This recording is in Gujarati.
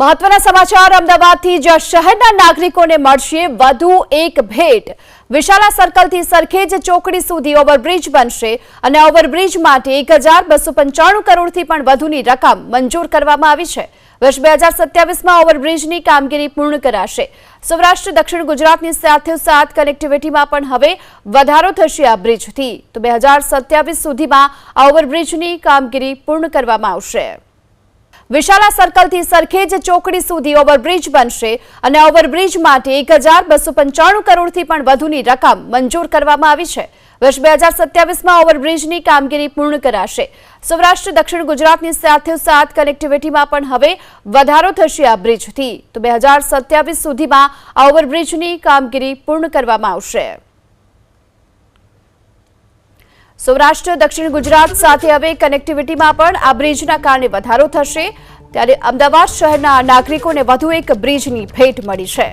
મહત્વના સમાચાર અમદાવાદથી જ્યાં શહેરના નાગરિકોને મળશે વધુ એક ભેટ. વિશાલા સર્કલથી સરખેજ ચોકડી સુધી ઓવરબ્રિજ બનશે અને ઓવરબ્રિજ માટે એક કરોડથી પણ વધુની રકમ મંજૂર કરવામાં આવી છે. વર્ષ બે હજાર સત્યાવીસમાં ઓવરબ્રિજની કામગીરી પૂર્ણ કરાશે. સૌરાષ્ટ્ર, દક્ષિણ ગુજરાતની સાથે સાથ કનેક્ટિવિટીમાં પણ હવે વધારો થશે આ બ્રિજથી. તો બે હજાર સત્યાવીસ સુધીમાં આ ઓવરબ્રિજની કામગીરી પૂર્ણ કરવામાં આવશે. વિશાલા સર્કલથી સરખેજ ચોકડી સુધી ઓવરબ્રિજ બનશે અને ઓવરબ્રિજ માટે એક હજાર બસો પંચાણું કરોડથી પણ વધુની રકમ મંજૂર કરવામાં આવી છે. વર્ષ બે હજાર સત્યાવીસમાં ઓવરબ્રિજની કામગીરી પૂર્ણ કરાશે. સૌરાષ્ટ્ર, દક્ષિણ ગુજરાતની સાથોસાથ કનેક્ટિવિટીમાં પણ હવે વધારો થશે આ બ્રિજથી. તો બે હજાર સત્યાવીસ સુધીમાં આ ઓવરબ્રિજની કામગીરી પૂર્ણ કરવામાં આવશે. સૌરાષ્ટ્ર, દક્ષિણ ગુજરાત સાથે હવે કનેક્ટિવિટીમાં પણ આ બ્રિજના કારણે વધારો થશે. ત્યારે અમદાવાદ શહેરના નાગરિકોને વધુ એક બ્રિજની ભેટ મળી છે.